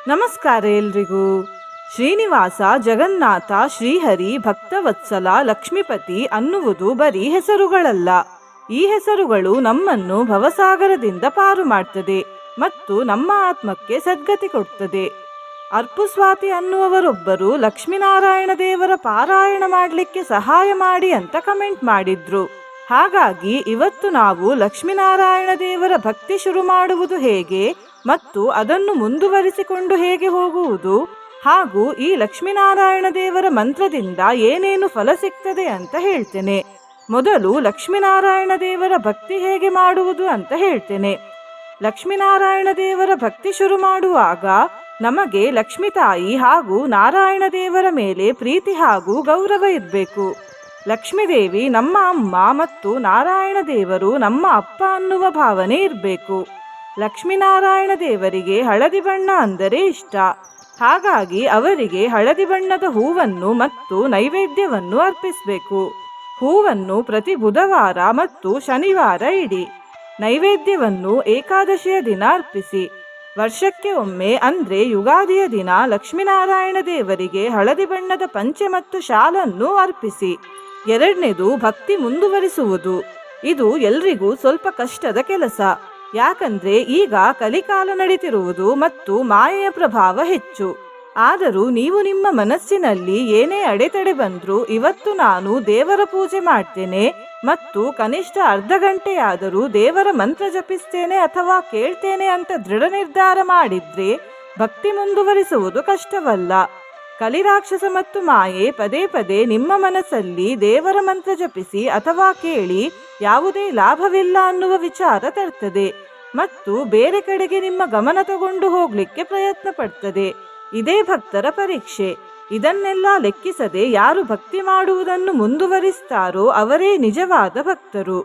ನಮಸ್ಕಾರ ಎಲ್ರಿಗೂ. ಶ್ರೀನಿವಾಸ ಜಗನ್ನಾಥ ಶ್ರೀಹರಿ ಭಕ್ತವತ್ಸಲ ಲಕ್ಷ್ಮೀಪತಿ ಅನ್ನುವುದು ಬರೀ ಹೆಸರುಗಳಲ್ಲ. ಈ ಹೆಸರುಗಳು ನಮ್ಮನ್ನು ಭವಸಾಗರದಿಂದ ಪಾರು ಮಾಡ್ತದೆ ಮತ್ತು ನಮ್ಮ ಆತ್ಮಕ್ಕೆ ಸದ್ಗತಿ ಕೊಡ್ತದೆ. ಅರ್ಪುಸ್ವಾತಿ ಅನ್ನುವವರೊಬ್ಬರು ಲಕ್ಷ್ಮೀನಾರಾಯಣ ದೇವರ ಪಾರಾಯಣ ಮಾಡಲಿಕ್ಕೆ ಸಹಾಯ ಮಾಡಿ ಅಂತ ಕಮೆಂಟ್ ಮಾಡಿದ್ರು. ಹಾಗಾಗಿ ಇವತ್ತು ನಾವು ಲಕ್ಷ್ಮೀನಾರಾಯಣ ದೇವರ ಭಕ್ತಿ ಶುರು ಮಾಡುವುದು ಹೇಗೆ? ಮತ್ತು ಅದನ್ನು ಮುಂದುವರಿಸಿಕೊಂಡು ಹೇಗೆ ಹೋಗುವುದು? ಹಾಗೂ ಈ ಲಕ್ಷ್ಮೀನಾರಾಯಣ ದೇವರ ಮಂತ್ರದಿಂದ ಏನೇನು ಫಲ ಸಿಗ್ತದೆ ಅಂತ ಹೇಳ್ತೇನೆ. ಮೊದಲು ಲಕ್ಷ್ಮೀನಾರಾಯಣ ದೇವರ ಭಕ್ತಿ ಹೇಗೆ ಮಾಡುವುದು ಅಂತ ಹೇಳ್ತೇನೆ. ಲಕ್ಷ್ಮೀನಾರಾಯಣ ದೇವರ ಭಕ್ತಿ ಶುರು ಮಾಡುವಾಗ ನಮಗೆ ಲಕ್ಷ್ಮೀ ತಾಯಿ ಹಾಗೂ ನಾರಾಯಣ ದೇವರ ಮೇಲೆ ಪ್ರೀತಿ ಹಾಗೂ ಗೌರವ ಇರಬೇಕು. ಲಕ್ಷ್ಮೀದೇವಿ ನಮ್ಮ ಅಮ್ಮ ಮತ್ತು ನಾರಾಯಣ ದೇವರು ನಮ್ಮ ಅಪ್ಪ ಅನ್ನುವ ಭಾವನೆ ಇರಬೇಕು. ಲಕ್ಷ್ಮೀನಾರಾಯಣ ದೇವರಿಗೆ ಹಳದಿ ಬಣ್ಣ ಅಂದರೆ ಇಷ್ಟ. ಹಾಗಾಗಿ ಅವರಿಗೆ ಹಳದಿ ಬಣ್ಣದ ಹೂವನ್ನು ಮತ್ತು ನೈವೇದ್ಯವನ್ನು ಅರ್ಪಿಸಬೇಕು. ಹೂವನ್ನು ಪ್ರತಿ ಬುಧವಾರ ಮತ್ತು ಶನಿವಾರ ಇಡಿ. ನೈವೇದ್ಯವನ್ನು ಏಕಾದಶಿಯ ದಿನ ಅರ್ಪಿಸಿ. ವರ್ಷಕ್ಕೆ ಒಮ್ಮೆ ಅಂದರೆ ಯುಗಾದಿಯ ದಿನ ಲಕ್ಷ್ಮೀನಾರಾಯಣ ದೇವರಿಗೆ ಹಳದಿ ಬಣ್ಣದ ಪಂಚೆ ಮತ್ತು ಶಾಲನ್ನು ಅರ್ಪಿಸಿ. ಎರಡನೇದು ಭಕ್ತಿ ಮುಂದುವರಿಸುವುದು. ಇದು ಎಲ್ರಿಗೂ ಸ್ವಲ್ಪ ಕಷ್ಟದ ಕೆಲಸ. ಯಾಕಂದ್ರೆ ಈಗ ಕಲಿಕಾಲ ನಡೀತಿರುವುದು ಮತ್ತು ಮಾಯೆಯ ಪ್ರಭಾವ ಹೆಚ್ಚು. ಆದರೂ ನೀವು ನಿಮ್ಮ ಮನಸ್ಸಿನಲ್ಲಿ ಏನೇ ಅಡೆತಡೆ ಬಂದರೂ ಇವತ್ತು ನಾನು ದೇವರ ಪೂಜೆ ಮಾಡ್ತೇನೆ ಮತ್ತು ಕನಿಷ್ಠ ಅರ್ಧ ಗಂಟೆಯಾದರೂ ದೇವರ ಮಂತ್ರ ಜಪಿಸ್ತೇನೆ ಅಥವಾ ಕೇಳ್ತೇನೆ ಅಂತ ದೃಢ ನಿರ್ಧಾರ ಮಾಡಿದ್ರೆ ಭಕ್ತಿ ಮುಂದುವರಿಸುವುದು ಕಷ್ಟವಲ್ಲ. ಕಲಿರಾಕ್ಷಸ ಮತ್ತು ಮಾಯೆ ಪದೇ ಪದೇ ನಿಮ್ಮ ಮನಸ್ಸಲ್ಲಿ ದೇವರ ಮಂತ್ರ ಜಪಿಸಿ ಅಥವಾ ಕೇಳಿ ಯಾವುದೇ ಲಾಭವಿಲ್ಲ ಅನ್ನುವ ವಿಚಾರ ತರ್ತದೆ ಮತ್ತು ಬೇರೆ ಕಡೆಗೆ ನಿಮ್ಮ ಗಮನ ತಗೊಂಡು ಹೋಗ್ಲಿಕ್ಕೆ ಪ್ರಯತ್ನ ಪಡ್ತದೆ. ಇದೇ ಭಕ್ತರ ಪರೀಕ್ಷೆ. ಇದನ್ನೆಲ್ಲ ಲೆಕ್ಕಿಸದೆ ಯಾರು ಭಕ್ತಿ ಮಾಡುವುದನ್ನು ಮುಂದುವರಿಸ್ತಾರೋ ಅವರೇ ನಿಜವಾದ ಭಕ್ತರು.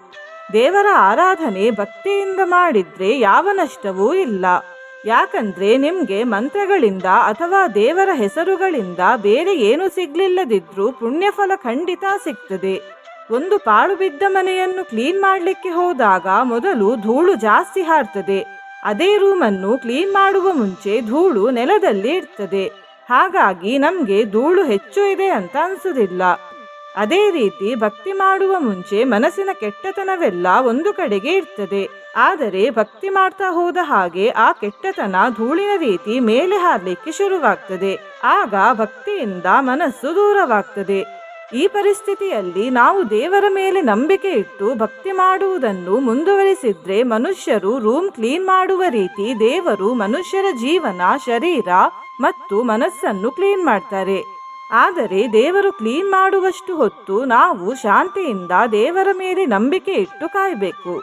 ದೇವರ ಆರಾಧನೆ ಭಕ್ತಿಯಿಂದ ಮಾಡಿದ್ರೆ ಯಾವ ನಷ್ಟವೂ ಇಲ್ಲ. ಯಾಕಂದ್ರೆ ನಿಮಗೆ ಮಂತ್ರಗಳಿಂದ ಅಥವಾ ದೇವರ ಹೆಸರುಗಳಿಂದ ಬೇರೆ ಏನು ಸಿಗ್ಲಿಲ್ಲದಿದ್ರೂ ಪುಣ್ಯಫಲ ಖಂಡಿತ ಸಿಗ್ತದೆ. ಒಂದು ಪಾಳು ಬಿದ್ದ ಮನೆಯನ್ನು ಕ್ಲೀನ್ ಮಾಡಲಿಕ್ಕೆ ಹೋದಾಗ ಮೊದಲು ಧೂಳು ಜಾಸ್ತಿ ಹಾರ್ತದೆ. ಅದೇ ರೂಮನ್ನು ಕ್ಲೀನ್ ಮಾಡುವ ಮುಂಚೆ ಧೂಳು ನೆಲದಲ್ಲಿ ಇರ್ತದೆ. ಹಾಗಾಗಿ ನಮಗೆ ಧೂಳು ಹೆಚ್ಚು ಇದೆ ಅಂತ ಅನ್ಸುದಿಲ್ಲ. ಅದೇ ರೀತಿ ಭಕ್ತಿ ಮಾಡುವ ಮುಂಚೆ ಮನಸ್ಸಿನ ಕೆಟ್ಟತನವೆಲ್ಲ ಒಂದು ಕಡೆಗೆ ಇರ್ತದೆ. ಆದರೆ ಭಕ್ತಿ ಮಾಡ್ತಾ ಹೋದ ಹಾಗೆ ಆ ಕೆಟ್ಟತನ ಧೂಳಿನ ರೀತಿ ಮೇಲೆ ಹಾರ್ಲಿಕ್ಕೆ ಶುರುವಾಗ್ತದೆ. ಆಗ ಭಕ್ತಿಯಿಂದ ಮನಸ್ಸು ದೂರವಾಗ್ತದೆ. ಈ ಪರಿಸ್ಥಿತಿಯಲ್ಲಿ ನಾವು ದೇವರ ಮೇಲೆ ನಂಬಿಕೆ ಇಟ್ಟು ಭಕ್ತಿ ಮಾಡುವುದನ್ನು ಮುಂದುವರಿಸಿದ್ರೆ ಮನುಷ್ಯರು ರೂಮ್ ಕ್ಲೀನ್ ಮಾಡುವ ರೀತಿ ದೇವರು ಮನುಷ್ಯರ ಜೀವನ, ಶರೀರ ಮತ್ತು ಮನಸ್ಸನ್ನು ಕ್ಲೀನ್ ಮಾಡ್ತಾರೆ. ಆದರೆ ದೇವರು ಕ್ಲೀನ್ ಮಾಡುವಷ್ಟು ಹೊತ್ತು ನಾವು ಶಾಂತಿಯಿಂದ ದೇವರ ಮೇಲೆ ನಂಬಿಕೆ ಇಟ್ಟು ಕಾಯಬೇಕು.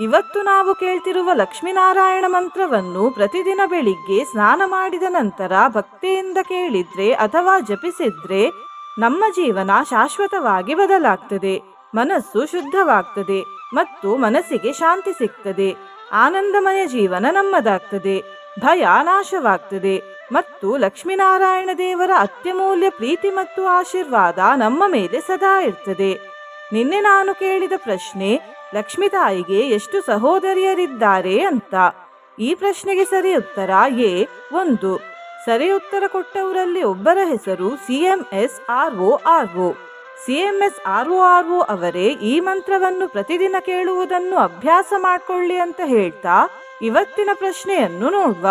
ಇವತ್ತು ನಾವು ಕೇಳ್ತಿರುವ ಲಕ್ಷ್ಮೀನಾರಾಯಣ ಮಂತ್ರವನ್ನು ಪ್ರತಿದಿನ ಬೆಳಿಗ್ಗೆ ಸ್ನಾನ ಮಾಡಿದ ನಂತರ ಭಕ್ತಿಯಿಂದ ಕೇಳಿದ್ರೆ ಅಥವಾ ಜಪಿಸಿದ್ರೆ ನಮ್ಮ ಜೀವನ ಶಾಶ್ವತವಾಗಿ ಬದಲಾಗ್ತದೆ, ಮನಸ್ಸು ಶುದ್ಧವಾಗ್ತದೆ ಮತ್ತು ಮನಸ್ಸಿಗೆ ಶಾಂತಿ ಸಿಗ್ತದೆ. ಆನಂದಮಯ ಜೀವನ ನಮ್ಮದಾಗ್ತದೆ, ಭಯ ನಾಶವಾಗ್ತದೆ. ಮತ್ತು ಲಕ್ಷ್ಮೀನಾರಾಯಣ ದೇವರ ಅತ್ಯಮೂಲ್ಯ ಪ್ರೀತಿ ಮತ್ತು ಆಶೀರ್ವಾದ ನಮ್ಮ ಮೇಲೆ ಸದಾ ಇರ್ತದೆ. ನಿನ್ನೆ ನಾನು ಕೇಳಿದ ಪ್ರಶ್ನೆ, ಲಕ್ಷ್ಮೀ ತಾಯಿಗೆ ಎಷ್ಟು ಸಹೋದರಿಯರಿದ್ದಾರೆ ಅಂತ. ಈ ಪ್ರಶ್ನೆಗೆ ಸರಿ ಉತ್ತರ ಎ, ಒಂದು. ಸರಿ ಉತ್ತರ ಕೊಟ್ಟವರಲ್ಲಿ ಒಬ್ಬರ ಹೆಸರು C M S R O R O. S R O R O ಅವರೇ ಈ ಮಂತ್ರವನ್ನು ಪ್ರತಿದಿನ ಕೇಳುವುದನ್ನು ಅಭ್ಯಾಸ ಮಾಡಿಕೊಳ್ಳಿ ಅಂತ ಹೇಳ್ತಾ ಇವತ್ತಿನ ಪ್ರಶ್ನೆಯನ್ನು ನೋಡುವ.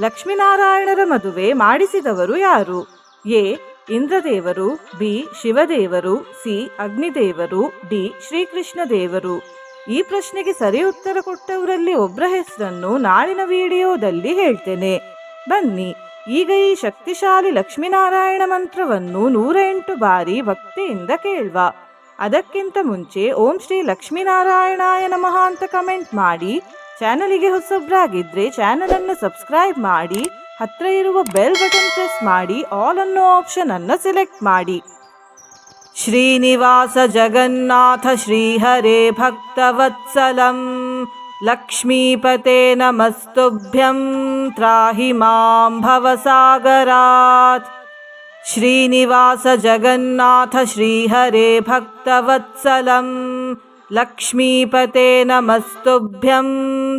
ಲಕ್ಷ್ಮೀನಾರಾಯಣರ ಮದುವೆ ಮಾಡಿಸಿದವರು ಯಾರು? ಎ. ಇಂದ್ರದೇವರು, ಬಿ. ಶಿವದೇವರು, ಸಿ. ಅಗ್ನಿದೇವರು, ಡಿ. ಶ್ರೀಕೃಷ್ಣ ದೇವರು ಈ ಪ್ರಶ್ನೆಗೆ ಸರಿ ಉತ್ತರ ಕೊಟ್ಟವರಲ್ಲಿ ಒಬ್ಬರ ಹೆಸರನ್ನು ನಾಳಿನ ವಿಡಿಯೋದಲ್ಲಿ ಹೇಳ್ತೇನೆ. ಬನ್ನಿ, ಈಗ ಈ ಶಕ್ತಿಶಾಲಿ ಲಕ್ಷ್ಮೀನಾರಾಯಣ ಮಂತ್ರವನ್ನು ನೂರ ಎಂಟು ಬಾರಿ ಭಕ್ತಿಯಿಂದ ಕೇಳುವ. ಅದಕ್ಕಿಂತ ಮುಂಚೆ ಓಂ ಶ್ರೀ ಲಕ್ಷ್ಮೀನಾರಾಯಣಾಯ ನಮಃ ಅಂತ ಕಮೆಂಟ್ ಮಾಡಿ ಚಾನಲಿಗೆ ಹೊಸಬ್ರಾಗಿದ್ರೆ ಚಾನಲ್ ಅನ್ನು ಸಬ್ಸ್ಕ್ರೈಬ್ ಮಾಡಿ, ಹತ್ರ ಇರುವ ಬೆಲ್ ಬಟನ್ ಪ್ರೆಸ್ ಮಾಡಿ, ಆಲ್ ಅನ್ನೋ ಆಪ್ಷನ್ ಅನ್ನು ಸೆಲೆಕ್ಟ್ ಮಾಡಿ. ಶ್ರೀನಿವಾಸ ಜಗನ್ನಾಥ ಶ್ರೀಹರೇ ಭಕ್ತವತ್ಸಲಂ. ಲಕ್ಷ್ಮೀಪತೆ ನಮಸ್ತುಭ್ಯಂ ತ್ರಾಹಿ ಮಾಂ ಭವಸಾಗರಾತ್. ಶ್ರೀನಿವಾಸ ಜಗನ್ನಾಥ ಶ್ರೀಹರೇ ಭಕ್ತವತ್ಸಲಂ. लक्ष्मीपते नमस्तुभ्यं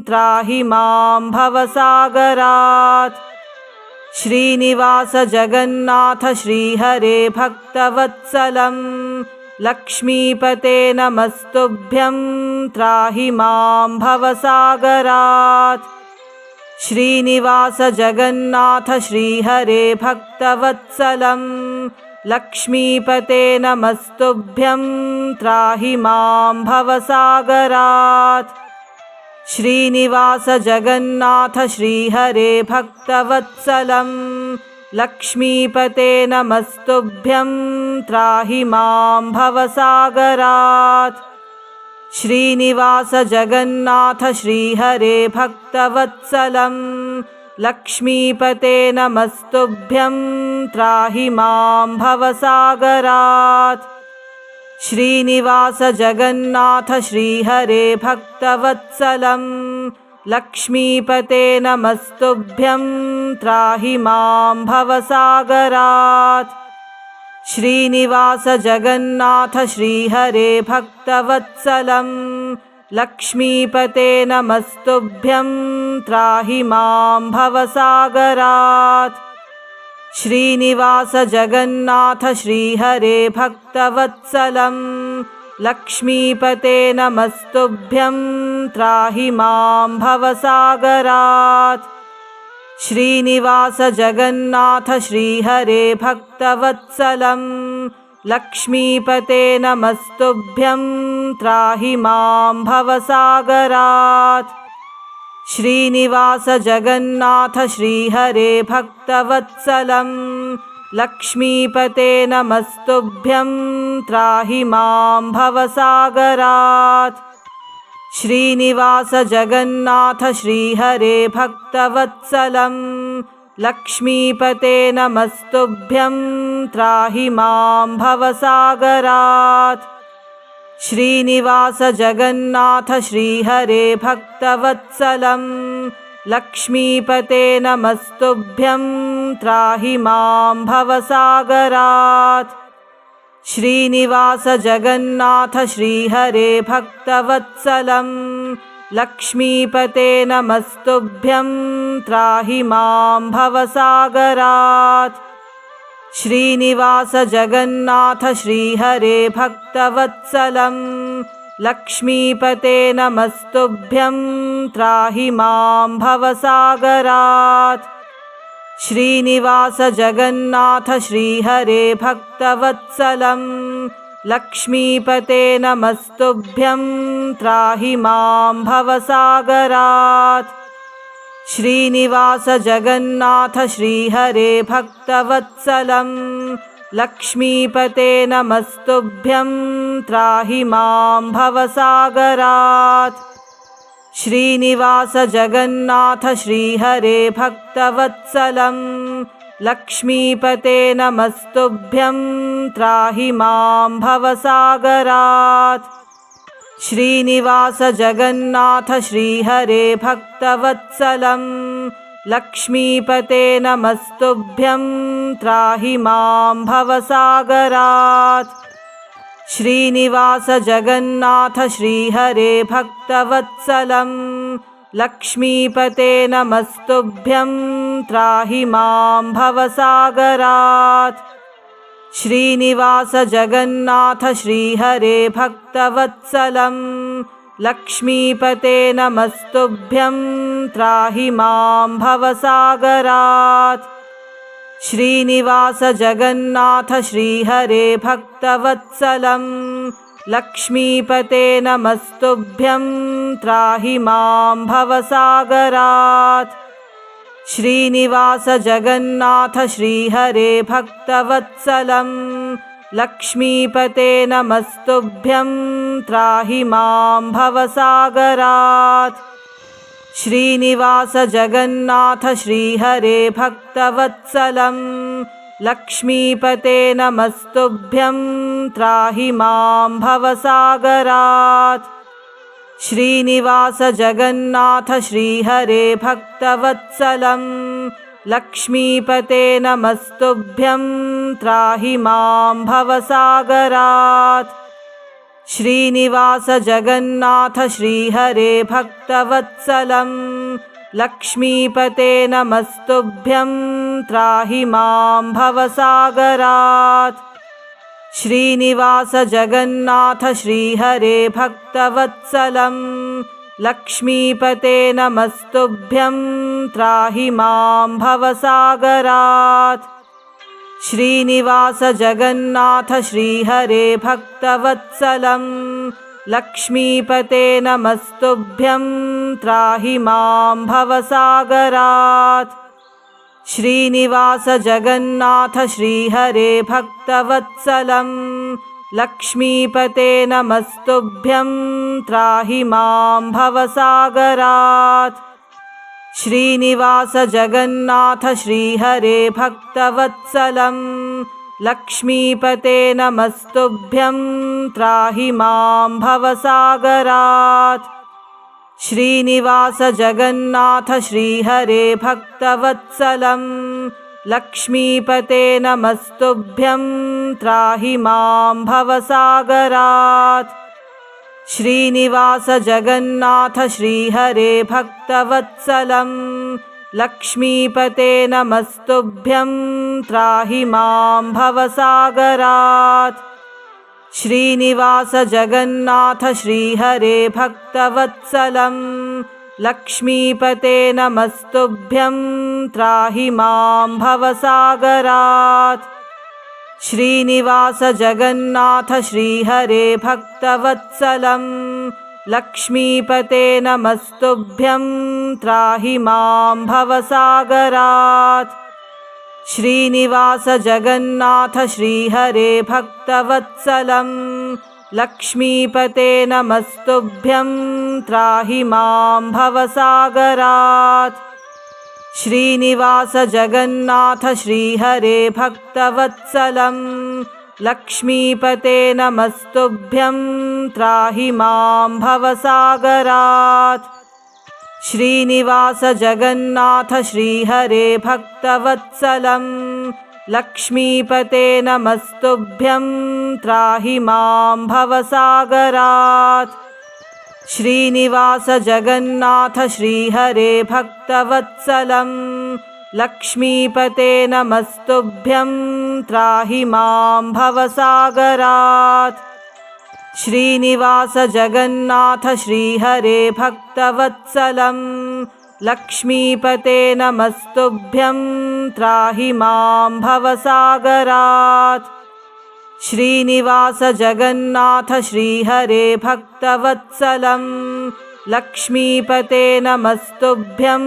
त्राहि मां भवसागरात्। श्रीनिवासजगन्नाथ श्रीहरे भक्तवत्सलं। लक्ष्मीपते नमस्तुभ्यं त्राहि मां भवसागरात्। श्रीनिवासजगन्नाथ श्रीहरे भक्तवत्सलम् लक्ष्मीपते नमस्तुभ्यं त्राहि मां भवसागरात्। श्रीनिवास जगन्नाथ श्रीहरे भक्तवत्सलं। लक्ष्मीपते नमस्तुभ्यं त्राहि मां भवसागरात्। श्रीनिवास जगन्नाथ श्रीहरे भक्तवत्सलं लक्ष्मीपते नमस्तुभ्यं त्राहि मां भवसागरात्। श्रीनिवास जगन्नाथ श्रीहरे भक्तवत्सलं। लक्ष्मीपते नमस्तुभ्यं त्राहि मां भवसागरात्। श्रीनिवास जगन्नाथ श्रीहरे भक्तवत्सलं लक्ष्मीपते नमस्तुभ्यं त्राहि मां भवसागरात्। श्रीनिवास जगन्नाथ श्रीहरे भक्तवत्सलं। लक्ष्मीपते नमस्तुभ्यं त्राहि मां भवसागरात्। श्रीनिवास जगन्नाथ श्रीहरे भक्तवत्सलं लक्ष्मीपते नमस्तुभ्यं त्राहि मां भवसागरात्। श्रीनिवास जगन्नाथ श्रीहरे भक्तवत्सलं। लक्ष्मीपते नमस्तुभ्यं त्राहि मां भवसागरात्। श्रीनिवास जगन्नाथ श्रीहरे भक्तवत्सलं लक्ष्मीपते नमस्तुभ्यं त्राहि मां भवसागरात्। श्रीनिवास जगन्नाथ श्रीहरे भक्तवत्सलं। लक्ष्मीपते नमस्तुभ्यं त्राहि मां भवसागरात्। श्रीनिवास जगन्नाथ श्रीहरे भक्तवत्सलं लक्ष्मीपते नमस्तुभ्यं त्राहि मां भवसागरात्। श्रीनिवास जगन्नाथ श्रीहरे भक्तवत्सलं। लक्ष्मीपते नमस्तुभ्यं त्राहि मां भवसागरात्। श्रीनिवास जगन्नाथ श्रीहरे भक्तवत्सलं लक्ष्मीपते नमस्तुभ्यं त्राहि मां भवसागरात्। श्रीनिवास जगन्नाथ श्रीहरे भक्तवत्सलं। लक्ष्मीपते नमस्तुभ्यं त्राहि मां भवसागरात्। श्रीनिवास जगन्नाथ श्रीहरे भक्तवत्सलं लक्ष्मीपते नमस्तुभ्यं त्राहि मां भवसागरात्। श्रीनिवास जगन्नाथ श्रीहरे भक्तवत्सलं। लक्ष्मीपते नमस्तुभ्यं त्राहि मां भवसागरात्। श्रीनिवास जगन्नाथ श्रीहरे भक्तवत्सलं लक्ष्मीपते नमस्तुभ्यं त्राहि मां भवसागरात्। श्रीनिवास जगन्नाथ श्रीहरे भक्तवत्सलं। लक्ष्मीपते नमस्तुभ्यं त्राहि मां भवसागरात्। श्रीनिवास जगन्नाथ श्रीहरे भक्तवत्सलं लक्ष्मीपते नमस्तुभ्यं त्राहि मां भवसागरात्। श्रीनिवास जगन्नाथ श्रीहरे भक्तवत्सलं। लक्ष्मीपते नमस्तुभ्यं त्राहि मां भवसागरात्। श्रीनिवास जगन्नाथ श्रीहरे भक्तवत्सलं लक्ष्मीपते नमस्तुभ्यं त्राहि मां भवसागरात्। श्रीनिवास जगन्नाथ श्रीहरे भक्तवत्सलं। लक्ष्मीपते नमस्तुभ्यं त्राहि मां भवसागरात्। श्रीनिवास जगन्नाथ श्रीहरे भक्तवत्सलं लक्ष्मीपते नमस्तुभ्यं त्राहि मां भवसागरात्। श्रीनिवास जगन्नाथ श्रीहरे भक्तवत्सलं। लक्ष्मीपते नमस्तुभ्यं त्राहि मां भवसागरात्। श्रीनिवास जगन्नाथ श्रीहरे भक्तवत्सलं लक्ष्मीपते नमस्तुभ्यं त्राहि मां भवसागरात्। श्रीनिवास जगन्नाथ श्रीहरे भक्तवत्सलं। लक्ष्मीपते नमस्तुभ्यं त्राहि मां भवसागरात्। श्रीनिवास जगन्नाथ श्रीहरे भक्तवत्सलं लक्ष्मीपते नमस्तुभ्यं त्राहि मां भवसागरात्। श्रीनिवास जगन्नाथ श्रीहरे भक्तवत्सलं। लक्ष्मीपते नमस्तुभ्यं त्राहि मां भवसागरात्। श्रीनिवास जगन्नाथ श्रीहरे भक्तवत्सलं लक्ष्मीपते नमस्तुभ्यं त्राहि मां भवसागरात्। श्रीनिवास जगन्नाथ श्रीहरे भक्तवत्सलं। लक्ष्मीपते नमस्तुभ्यं त्राहि मां भवसागरात्। श्रीनिवास जगन्नाथ श्रीहरे भक्तवत्सलं लक्ष्मीपते नमस्तुभ्यं त्राहि मां भवसागरात्। श्रीनिवास जगन्नाथ श्रीहरे भक्तवत्सलं। लक्ष्मीपते नमस्तुभ्यं त्राहि मां भवसागरात्। श्रीनिवास जगन्नाथ श्रीहरे भक्तवत्सलं लक्ष्मीपते नमस्तुभ्यं त्राहि मां भवसागरात्। श्रीनिवास जगन्नाथ श्रीहरे भक्तवत्सलं। लक्ष्मीपते नमस्तुभ्यं त्राहि मां भवसागरात्। श्रीनिवास जगन्नाथ श्रीहरे भक्तवत्सलं लक्ष्मीपते नमस्तुभ्यं त्राहि मां भवसागरात्। श्रीनिवास जगन्नाथ श्रीहरे भक्तवत्सलं। लक्ष्मीपते नमस्तुभ्यं त्राहि मां भवसागरात्। श्रीनिवास जगन्नाथ श्रीहरे भक्तवत्सलं लक्ष्मीपते नमस्तुभ्यं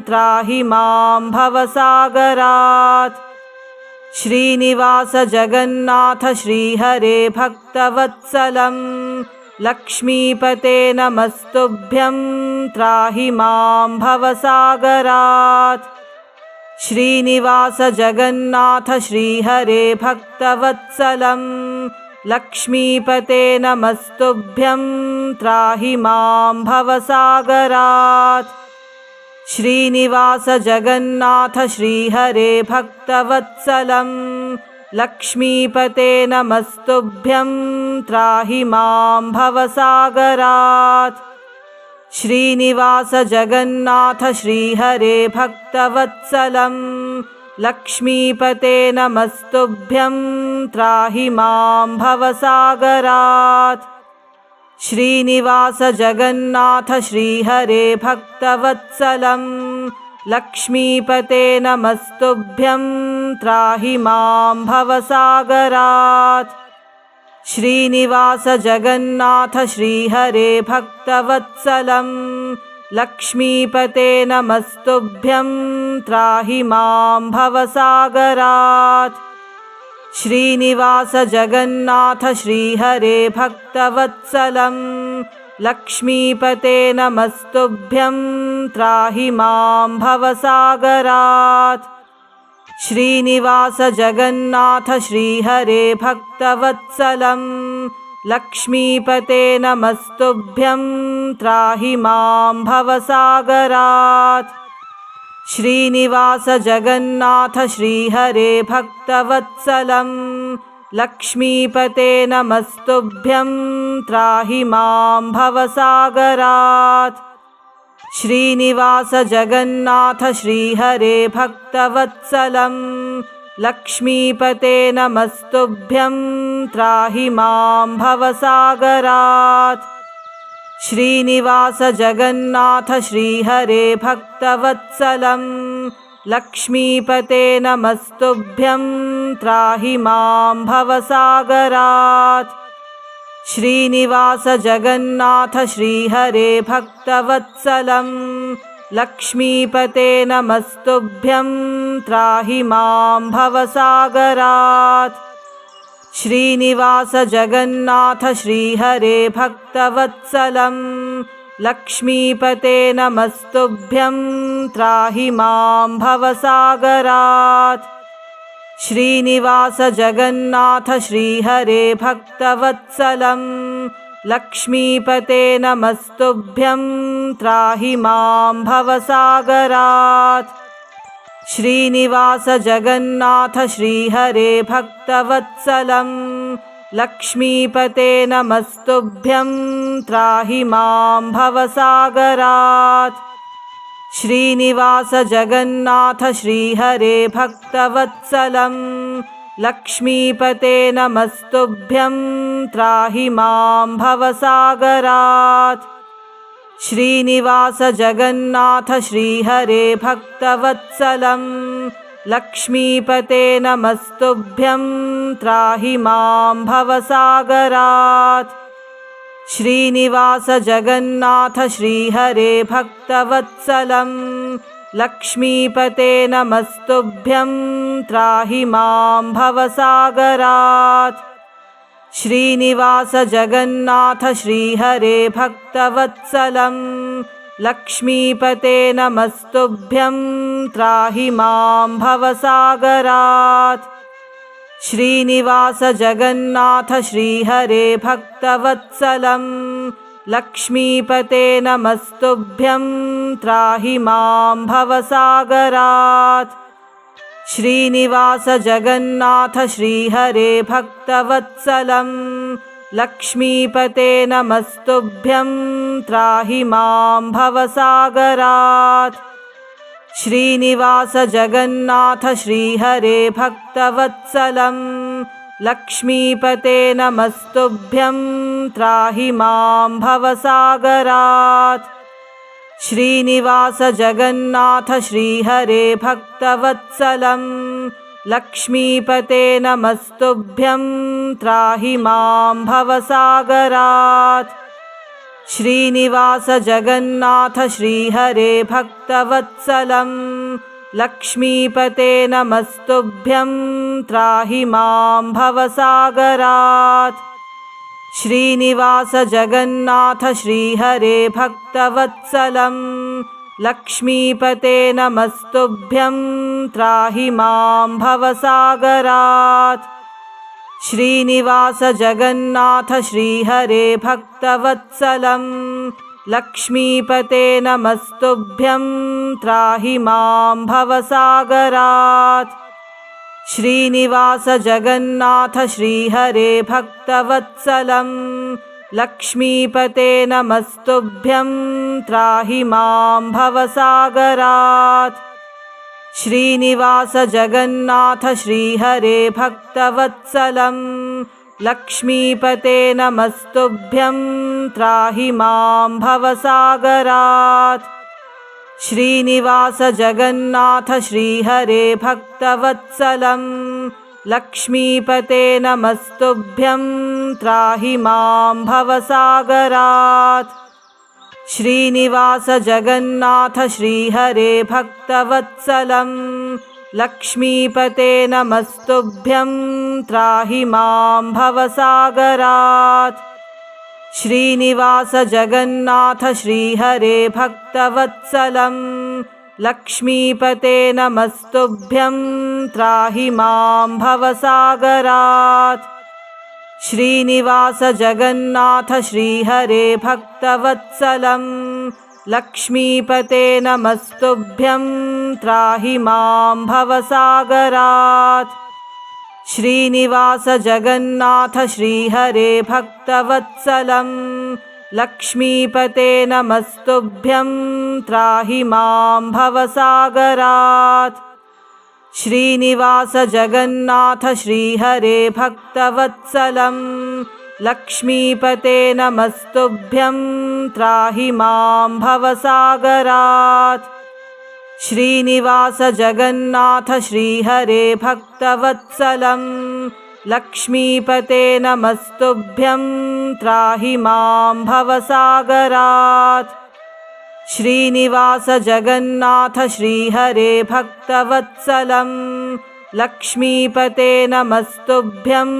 त्राहि मां भवसागरात्। श्रीनिवास जगन्नाथ श्रीहरे भक्तवत्सलं। लक्ष्मीपते नमस्तुभ्यं त्राहि मां भवसागरात्। श्रीनिवास जगन्नाथ श्रीहरे भक्तवत्सलं लक्ष्मीपते नमस्तुभ्यं त्राहि मां भवसागरात्। श्रीनिवास जगन्नाथ श्रीहरे भक्तवत्सलं। लक्ष्मीपते नमस्तुभ्यं त्राहि मां भवसागरात्। श्रीनिवास जगन्नाथ श्रीहरे भक्तवत्सलं लक्ष्मीपते नमस्तुभ्यं त्राहि मां भवसागरात्। श्रीनिवास जगन्नाथ श्रीहरे भक्तवत्सलं। लक्ष्मीपते नमस्तुभ्यं त्राहि मां भवसागरात्। श्रीनिवास जगन्नाथ श्रीहरे भक्तवत्सलं लक्ष्मीपते नमस्तुभ्यं त्राहि मां भवसागरात्। श्रीनिवास जगन्नाथ श्रीहरे भक्तवत्सलं। लक्ष्मीपते नमस्तुभ्यं त्राहि मां भवसागरात्। श्रीनिवास जगन्नाथ श्रीहरे भक्तवत्सलं लक्ष्मीपते नमस्तुभ्यं त्राहि मां भवसागरात्। श्रीनिवास जगन्नाथ श्रीहरे भक्तवत्सलं। लक्ष्मीपते नमस्तुभ्यं त्राहि मां भवसागरात्। श्रीनिवास जगन्नाथ श्रीहरे भक्तवत्सलं लक्ष्मीपते नमस्तुभ्यं त्राहि मां भवसागरात्। श्रीनिवास जगन्नाथ श्रीहरे भक्तवत्सलं। लक्ष्मीपते नमस्तुभ्यं त्राहि मां भवसागरात्। श्रीनिवास जगन्नाथ श्रीहरे भक्तवत्सलं लक्ष्मीपते नमस्तुभ्यं त्राहि मां भवसागरात्। श्रीनिवास जगन्नाथ श्रीहरे भक्तवत्सलं। लक्ष्मीपते नमस्तुभ्यं त्राहि मां भवसागरात्। श्रीनिवास जगन्नाथ श्रीहरे भक्तवत्सलं लक्ष्मीपते नमस्तुभ्यं त्राहि मां भवसागरात्। श्रीनिवास जगन्नाथ श्रीहरे भक्तवत्सलं। लक्ष्मीपते नमस्तुभ्यं त्राहि मां भवसागरात्। श्रीनिवास जगन्नाथ श्रीहरे भक्तवत्सलं लक्ष्मीपते नमस्तुभ्यं त्राहि मां भवसागरात्। श्रीनिवास जगन्नाथ श्रीहरे भक्तवत्सलं। लक्ष्मीपते नमस्तुभ्यं त्राहि मां भवसागरात्। श्रीनिवास जगन्नाथ श्रीहरे भक्तवत्सलं लक्ष्मीपते नमस्तुभ्यं त्राहि मां भवसागरात्। श्रीनिवास जगन्नाथ श्रीहरे भक्तवत्सलं। लक्ष्मीपते नमस्तुभ्यं त्राहि मां भवसागरात्। श्रीनिवास जगन्नाथ श्रीहरे भक्तवत्सलं लक्ष्मीपते नमस्तुभ्यं त्राहि मां भवसागरात्। श्रीनिवास जगन्नाथ श्रीहरे भक्तवत्सलं। लक्ष्मीपते नमस्तुभ्यं त्राहि मां भवसागरात्। श्रीनिवास जगन्नाथ श्रीहरे भक्तवत्सलं लक्ष्मीपते नमस्तुभ्यं त्राहि मां भवसागरात्। श्रीनिवास जगन्नाथ श्रीहरे भक्तवत्सलं। लक्ष्मीपते नमस्तुभ्यं त्राहि मां भवसागरात्। श्रीनिवास जगन्नाथ श्रीहरे भक्तवत्सलं लक्ष्मीपते नमस्तुभ्यं त्राहि मां भवसागरात्। श्रीनिवास जगन्नाथ श्रीहरे भक्तवत्सलं। लक्ष्मीपते नमस्तुभ्यं त्राहि मां भवसागरात्। श्रीनिवास जगन्नाथ श्रीहरे भक्तवत्सलं लक्ष्मीपते नमस्तुभ्यं त्राहि मां भवसागरात्। श्रीनिवास जगन्नाथ श्रीहरे भक्तवत्सलं। लक्ष्मीपते नमस्तुभ्यं त्राहि मां भवसागरात्। श्रीनिवास जगन्नाथ श्रीहरे भक्तवत्सलं लक्ष्मीपते नमस्तुभ्यं त्राहि मां भवसागरात्। श्रीनिवास जगन्नाथ श्रीहरे भक्तवत्सलं। लक्ष्मीपते नमस्तुभ्यं त्राहि मां भवसागरात्। श्रीनिवास जगन्नाथ श्रीहरे भक्तवत्सलं लक्ष्मीपते नमस्तुभ्यं त्राहि मां भवसागरात्। श्रीनिवास जगन्नाथ श्रीहरे भक्तवत्सलं। लक्ष्मीपते नमस्तुभ्यं त्राहि मां भवसागरात्। श्रीनिवास जगन्नाथ श्रीहरे भक्तवत्सलं लक्ष्मीपते नमस्तुभ्यं त्राहि मां भवसागरात्। श्रीनिवास जगन्नाथ श्रीहरे भक्तवत्सलं। लक्ष्मीपते नमस्तुभ्यं त्राहि मां भवसागरात्। श्रीनिवास जगन्नाथ श्रीहरे भक्तवत्सलं लक्ष्मीपते नमस्तुभ्यं त्राहि मां भवसागरात्। श्रीनिवास जगन्नाथ श्रीहरे भक्तवत्सलं। लक्ष्मीपते नमस्तुभ्यं त्राहि मां भवसागरात्। श्रीनिवास जगन्नाथ श्रीहरे भक्तवत्सलं लक्ष्मीपते नमस्तुभ्यं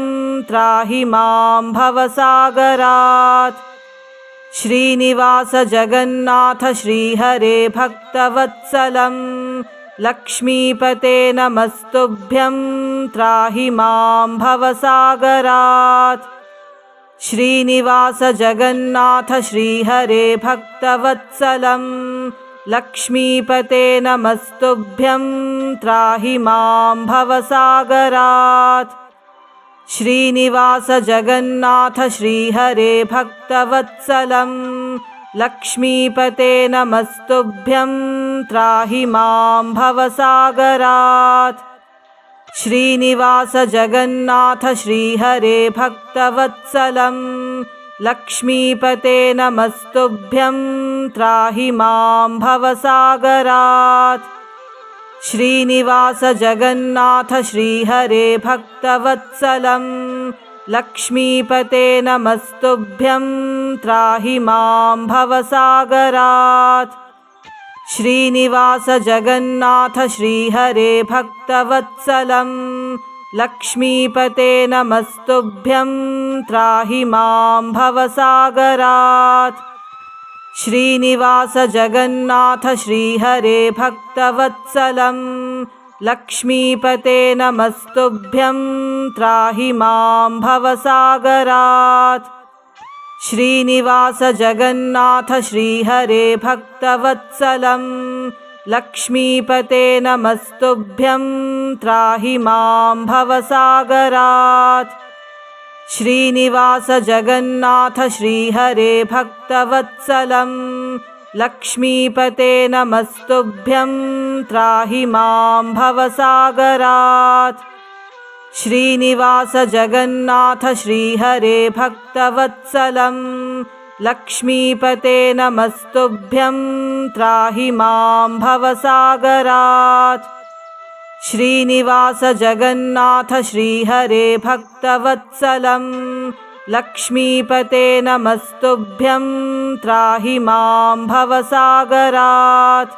त्राहि मां भवसागरात्। श्रीनिवास जगन्नाथ श्रीहरे भक्तवत्सलं। लक्ष्मीपते नमस्तुभ्यं त्राहि मां भवसागरात्। श्रीनिवास जगन्नाथ श्रीहरे भक्तवत्सलं लक्ष्मीपते नमस्तुभ्यं त्राहि मां भवसागरात्। श्रीनिवास जगन्नाथ श्रीहरे भक्तवत्सलं लक्ष्मीपते नमस्तुभ्यं त्राहि मां भवसागरात्। श्रीनिवास जगन्नाथ श्रीहरे भक्तवत्सलं लक्ष्मीपते नमस्तुभ्यं त्राहि मां भवसागरात्। श्रीनिवास जगन्नाथ श्रीहरे भक्तवत्सलं। लक्ष्मीपते नमस्तुभ्यं त्राहि मां भवसागरात्। श्रीनिवास जगन्नाथ श्रीहरे भक्तवत्सलं लक्ष्मीपते नमस्तुभ्यं त्राहि मां भवसागरात्। श्रीनिवास जगन्नाथ श्रीहरे भक्तवत्सलं। लक्ष्मीपते नमस्तुभ्यं त्राहि मां भवसागरात्। श्रीनिवास जगन्नाथ श्रीहरे भक्तवत्सलं लक्ष्मीपते नमस्तुभ्यं त्राहि मां भवसागरात्। श्रीनिवास जगन्नाथ श्रीहरे भक्तवत्सलं। लक्ष्मीपते नमस्तुभ्यं त्राहि मां भवसागरात्। श्रीनिवास जगन्नाथ श्रीहरे भक्तवत्सलं लक्ष्मीपते नमस्तुभ्यं त्राहि मां भवसागरात्। श्रीनिवास जगन्नाथ श्रीहरे भक्तवत्सलं। लक्ष्मीपते नमस्तुभ्यं त्राहि मां भवसागरात्।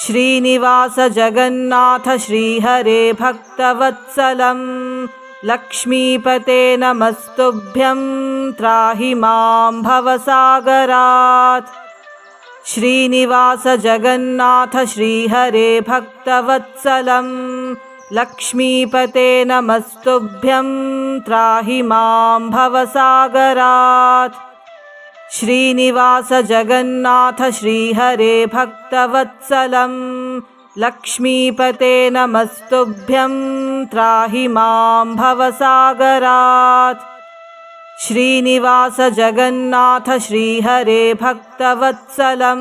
श्रीनिवास जगन्नाथ श्रीहरे भक्तवत्सलं लक्ष्मीपते नमस्तुभ्यं त्राहि मां भवसागरात्। श्रीनिवास जगन्नाथ श्रीहरे भक्तवत्सलं। लक्ष्मीपते नमस्तुभ्यं त्राहि मां भवसागरात्। श्रीनिवास जगन्नाथ श्रीहरे भक्तवत्सलं लक्ष्मीपते नमस्तुभ्यं त्राहि मां भवसागरात्। श्रीनिवास जगन्नाथ श्रीहरे भक्तवत्सलं।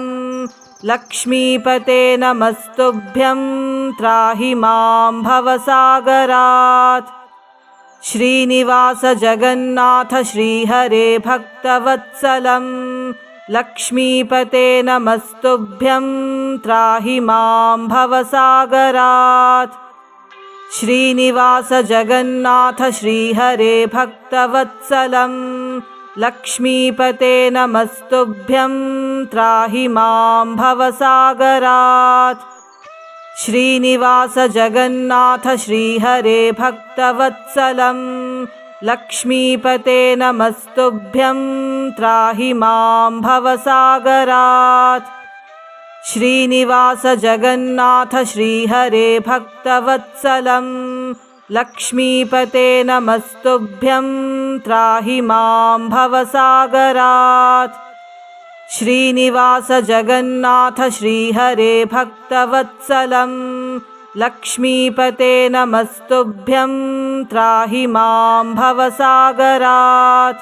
लक्ष्मीपते नमस्तुभ्यं त्राहि मां भवसागरात्। श्रीनिवास जगन्नाथ श्रीहरे भक्तवत्सलं लक्ष्मीपते नमस्तुभ्यं त्राहि मां भवसागरात्। श्रीनिवास जगन्नाथ श्रीहरे भक्तवत्सलं। लक्ष्मीपते नमस्तुभ्यं त्राहि मां भवसागरात्। श्रीनिवास जगन्नाथ श्रीहरे भक्तवत्सलं लक्ष्मीपते नमस्तुभ्यं त्राहि मां भवसागरात्। श्रीनिवास जगन्नाथ श्रीहरे भक्तवत्सलं। लक्ष्मीपते नमस्तुभ्यं त्राहि मां भवसागरात्। श्रीनिवास जगन्नाथ श्रीहरे भक्तवत्सलं लक्ष्मीपते नमस्तुभ्यं त्राहि मां भवसागरात्।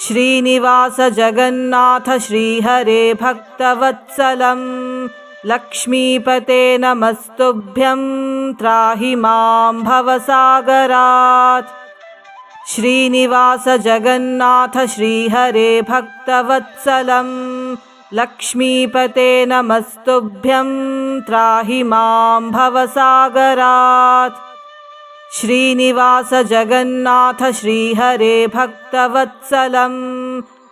श्रीनिवास जगन्नाथ श्रीहरे भक्तवत्सलं। लक्ष्मीपते नमस्तुभ्यं त्राहि मां भवसागरात्। श्रीनिवास जगन्नाथ श्रीहरे भक्तवत्सलं लक्ष्मीपते नमस्तुभ्यं त्राहि मां भवसागरात्। श्रीनिवास जगन्नाथ श्रीहरे भक्तवत्सलं।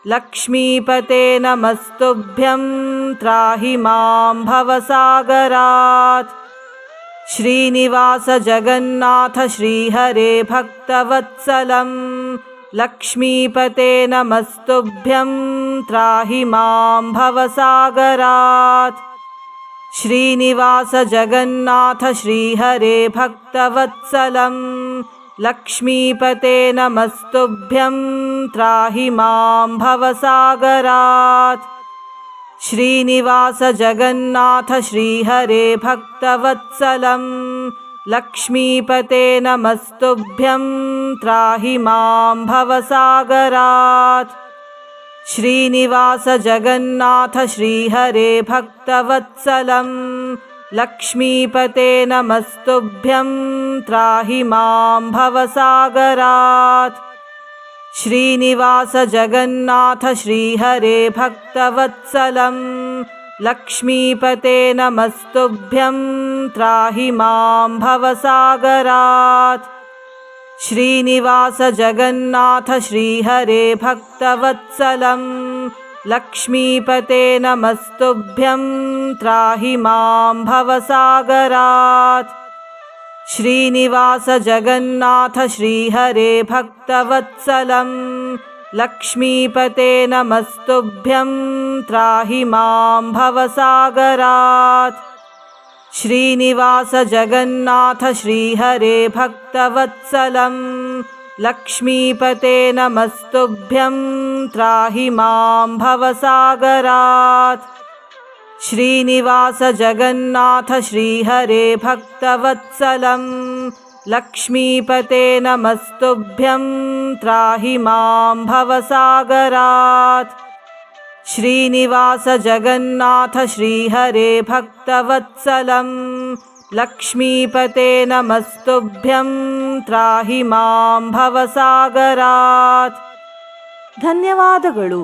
लक्ष्मीपते नमस्तुभ्यं त्राहि मां भवसागरात्। श्रीनिवास जगन्नाथ श्रीहरे भक्तवत्सलं लक्ष्मीपते नमस्तुभ्यं त्राहि मां भवसागरात्। श्रीनिवास जगन्नाथ श्रीहरे भक्तवत्सलं। लक्ष्मीपते नमस्तुभ्यं त्राहि मां भवसागरात्। श्रीनिवास जगन्नाथ श्रीहरे भक्तवत्सलं लक्ष्मीपते नमस्तुभ्यं त्राहि मां भवसागरात्। श्रीनिवास जगन्नाथ श्रीहरे भक्तवत्सलं। लक्ष्मीपते नमस्तुभ्यं त्राहि मां भवसागरात्। श्रीनिवास जगन्नाथ श्रीहरे भक्तवत्सलं लक्ष्मीपते नमस्तुभ्यं त्राहि मां भवसागरात्। श्रीनिवास जगन्नाथ श्रीहरे भक्तवत्सलं। लक्ष्मीपते नमस्तुभ्यं त्राहि मां भवसागरात्। श्रीनिवास जगन्नाथ श्रीहरे भक्तवत्सलं लक्ष्मीपते नमस्तुभ्यं त्राहि मां भवसागरात्। श्रीनिवास जगन्नाथ श्रीहरे भक्तवत्सलं। लक्ष्मीपते नमस्तुभ्यं त्राहि मां भवसागरात्। श्रीनिवास जगन्नाथ श्रीहरे भक्तवत्सलं लक्ष्मीपते नमस्तुभ्यं त्राहि मां भवसागरात् श्रीनिवास जगन्नाथ श्रीहरे भक्तवत्सलं लक्ष्मीपते नमस्तुभ्यं त्राहि मां भवसागरात् ಧನ್ಯವಾದಗಳು